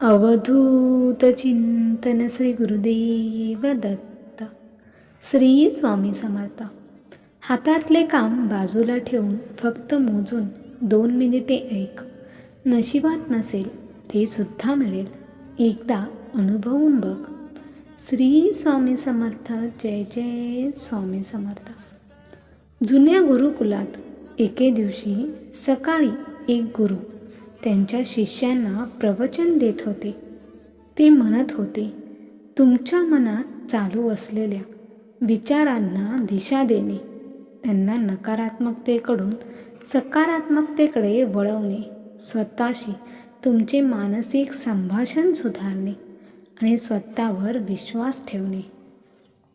अवधूत चिंतन श्री गुरुदेव दत्त श्री स्वामी समर्थ हातातले काम बाजूला ठेवून फक्त मोजून दोन मिनिटे ऐक. नशिबात नसेल ते सुद्धा मिळेल. एकदा अनुभवून बघ. श्री स्वामी समर्थ जय जय स्वामी समर्थ जुन्या गुरुकुलात एके दिवशी सकाळी एक गुरु त्यांच्या शिष्यांना प्रवचन देत होते. ते म्हणत होते तुमच्या मनात चालू असलेल्या विचारांना दिशा देणे त्यांना नकारात्मकतेकडून सकारात्मकतेकडे वळवणे स्वतःशी तुमचे मानसिक संभाषण सुधारणे आणि स्वतःवर विश्वास ठेवणे.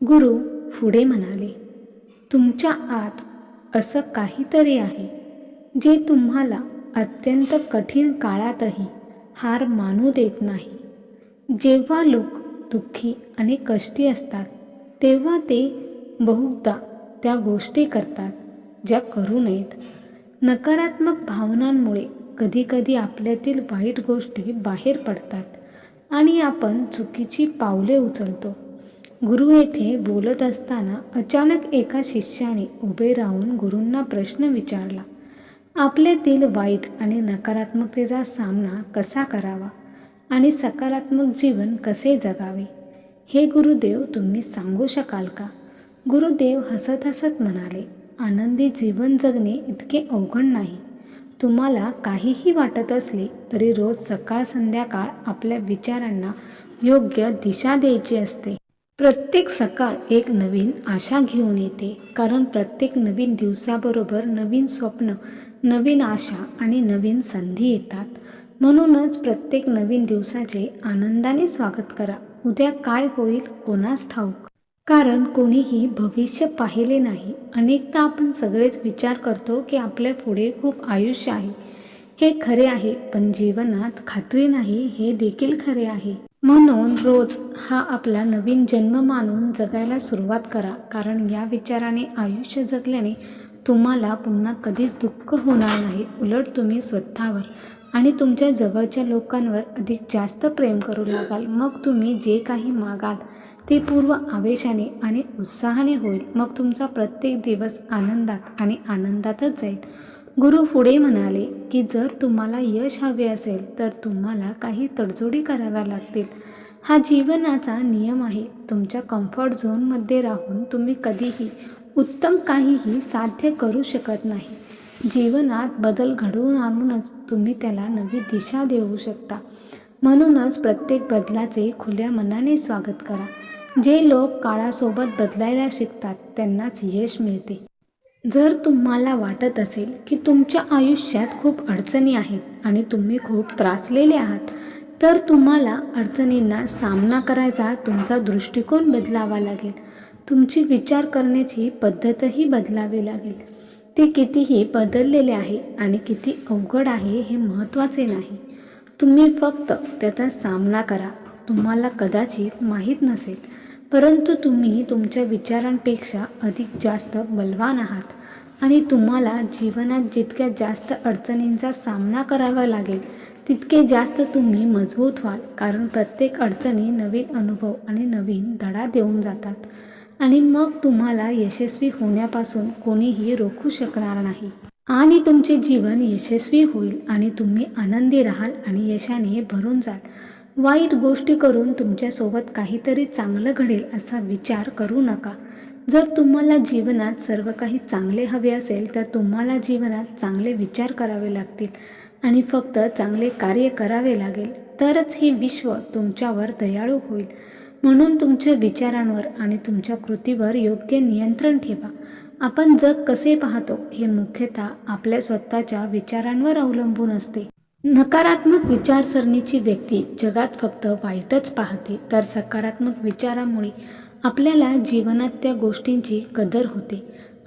गुरु पुढे म्हणाले तुमच्या आत असं काहीतरी आहे जे तुम्हाला अत्यंत कठीण काळातही हार मानू देत नाही. जेव्हा लोक दुःखी आणि कष्टी असतात तेव्हा ते बहुधा त्या गोष्टी करतात ज्या करू नयेत. नकारात्मक भावनांमुळे कधीकधी आपल्यातील वाईट गोष्टी बाहेर पडतात आणि आपण चुकीची पावले उचलतो. गुरु येथे बोलत असताना अचानक एका शिष्याने उभे राहून गुरूंना प्रश्न विचारला आपल्यातील वाईट आणि नकारात्मकतेचा सामना कसा करावा आणि सकारात्मक जीवन कसे जगावे? हे गुरुदेव तुम्ही सांगू शकाल का? गुरुदेव हसत हसत म्हणाले आनंदी जीवन जगणे इतके अवघड नाही. तुम्हाला काहीही वाटत असले तरी रोज सकाळ संध्याकाळ आपल्या विचारांना योग्य दिशा द्यायची असते. प्रत्येक सकाळ एक नवीन आशा घेऊन येते. कारण प्रत्येक नवीन दिवसाबरोबर नवीन स्वप्न नवीन आशा आणि नवीन संधी येतात. म्हणूनच प्रत्येक नवीन दिवसाचे आनंदाने स्वागत करा. उद्या काय होईल कोणास ठाऊक? कारण कोणीही भविष्य पाहिले नाही. अनेकदा आपण सगळेच विचार करतो की आपल्या पुढे खूप आयुष्य आहे. हे खरे आहे पण जीवनात खात्री नाही हे देखील खरे आहे. म्हणून रोज हा आपला नवीन जन्म मानून जगायला सुरुवात करा कारण या विचाराने आयुष्य जगल्याने तुम्हाला पुन्हा कधीच दुःख होणार नाही. उलट तुम्ही स्वतःवर आणि तुमच्या जवळच्या लोकांवर अधिक जास्त प्रेम करू लागाल. मग तुम्ही जे काही मागाल ते पूर्व आवेशाने आणि उत्साहाने होईल. मग तुमचा प्रत्येक दिवस आनंदात आणि आनंदातच जाईल. गुरु पुढे म्हणाले की जर तुम्हाला यश हवे असेल तर तुम्हाला काही तडजोडी कराव्या लागतील. हा जीवनाचा नियम आहे. तुमच्या कम्फर्ट झोनमध्ये राहून तुम्ही कधीही उत्तम काहीही साध्य करू शकत नाही. जीवनात बदल घडवून आणूनच तुम्ही त्याला नवी दिशा देऊ शकता. म्हणूनच प्रत्येक बदलाचे खुल्या मनाने स्वागत करा. जे लोक काळासोबत बदलायला शिकतात त्यांनाच यश मिळते. जर तुम्हाला वाटत असेल की तुमच्या आयुष्यात खूप अडचणी आहेत आणि तुम्ही खूप त्रासलेले आहात तर तुम्हाला अडचणींना सामना करायचा तुमचा दृष्टिकोन बदलावा लागेल. तुमची विचार करण्याची पद्धतही बदलावी लागेल. ते कितीही बदललेले आहे आणि किती अवघड आहे हे महत्त्वाचे नाही. तुम्ही फक्त त्याचा सामना करा. तुम्हाला कदाचित माहीत नसेल परंतु तुम्ही तुमच्या विचारांपेक्षा अधिक जास्त बलवान आहात आणि तुम्हाला जीवनात जितक्या जास्त अडचणींचा सामना करावा लागेल तितके जास्त तुम्ही मजबूत व्हाल कारण प्रत्येक अडचणी नवीन अनुभव आणि नवीन धडा देऊन जातात. आणि मग तुम्हाला यशस्वी होण्यापासून कोणीही रोखू शकणार नाही. आणि तुमचे जीवन यशस्वी होईल आणि तुम्ही आनंदी राहाल आणि यशाने भरून जाल. वाईट गोष्टी करून तुमच्यासोबत काहीतरी चांगलं घडेल असा विचार करू नका. जर तुम्हाला जीवनात सर्व काही चांगले हवे असेल तर तुम्हाला जीवनात चांगले विचार करावे लागतील आणि फक्त चांगले कार्य करावे लागेल. तरच हे विश्व तुमच्यावर दयाळू होईल. म्हणून तुमच्या विचारांवर आणि तुमच्या कृतीवर योग्य नियंत्रण ठेवा. आपण जग कसे पाहतो हे मुख्यतः आपल्या स्वतःच्या विचारांवर अवलंबून असते. नकारात्मक विचारसरणीची व्यक्ती जगात फक्त वाईटच पाहते तर सकारात्मक विचारामुळे आपल्याला जीवनात त्या गोष्टींची कदर होते.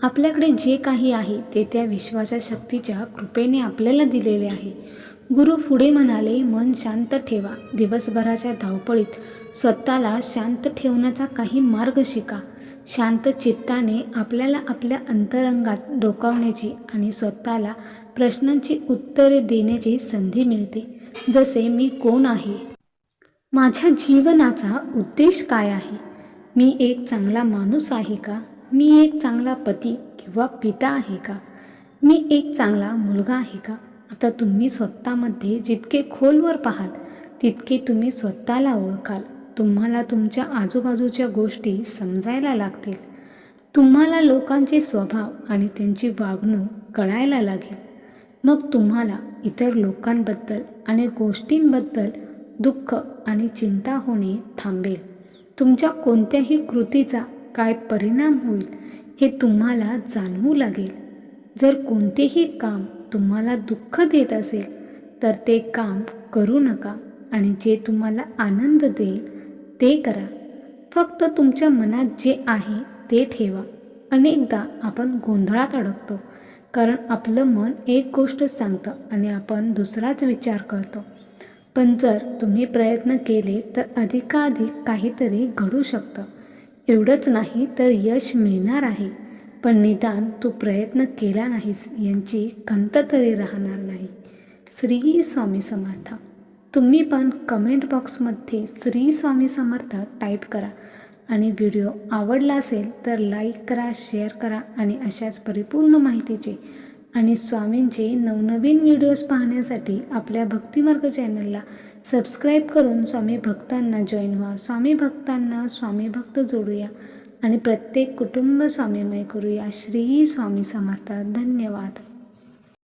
आपल्याकडे जे काही आहे ते त्या विश्वाच्या शक्तीच्या कृपेने आपल्याला दिलेले आहे. गुरु पुढे म्हणाले मन शांत ठेवा. दिवसभराच्या धावपळीत स्वतःला शांत ठेवण्याचा काही मार्ग शिका. शांत चित्ताने आपल्याला आपल्या अंतरंगात डोकावण्याची आणि स्वतःला प्रश्नांची उत्तरे देण्याची संधी मिळते. जसे मी कोण आहे? माझ्या जीवनाचा उद्देश काय आहे? मी एक चांगला माणूस आहे का? मी एक चांगला पती किंवा पिता आहे का? मी एक चांगला मुलगा आहे का? आता तुम्ही स्वतःमध्ये जितके खोलवर पाहाल तितके तुम्ही स्वतःला ओळखाल. तुम्हाला तुमच्या आजूबाजूच्या गोष्टी समजायला लागतील. तुम्हाला लोकांचे स्वभाव आणि त्यांची वागणूक कळायला लागेल. मग तुम्हाला इतर लोकांबद्दल आणि गोष्टींबद्दल दुःख आणि चिंता होणे थांबेल. तुमच्या कोणत्याही कृतीचा काय परिणाम होईल हे तुम्हाला जाणवू लागेल. जर कोणतेही काम तुम्हाला दुःख देत असेल तर ते काम करू नका आणि जे तुम्हाला आनंद देईल ते करा. फक्त तुमच्या मनात जे आहे ते ठेवा. अनेकदा आपण गोंधळात अडकतो. कारण आपलं मन एक गोष्ट सांगतं आणि आपण दुसराच विचार करतो. पण जर तुम्ही प्रयत्न केले तर अधिकाधिक काहीतरी घडू शकतं. एवढंच नाही तर यश मिळणार आहे. पण निदान तू प्रयत्न केला नाहीस यांची खंत तरी राहणार नाही. श्री स्वामी समर्थ. तुम्ही पण कमेंट बॉक्समध्ये श्री स्वामी समर्थ टाईप करा. आणि व्हिडिओ आवडला असेल तर लाईक करा शेअर करा आणि अशाच परिपूर्ण माहितीचे आणि स्वामींचे नवनवीन व्हिडिओज पाहण्यासाठी आपल्या भक्तिमार्ग चॅनलला सबस्क्राईब करून स्वामी भक्तांना जॉईन व्हा. स्वामी भक्तांना स्वामी भक्त जोडूया आणि प्रत्येक कुटुंब स्वामीमय करूया. श्री स्वामी समर्थ. धन्यवाद.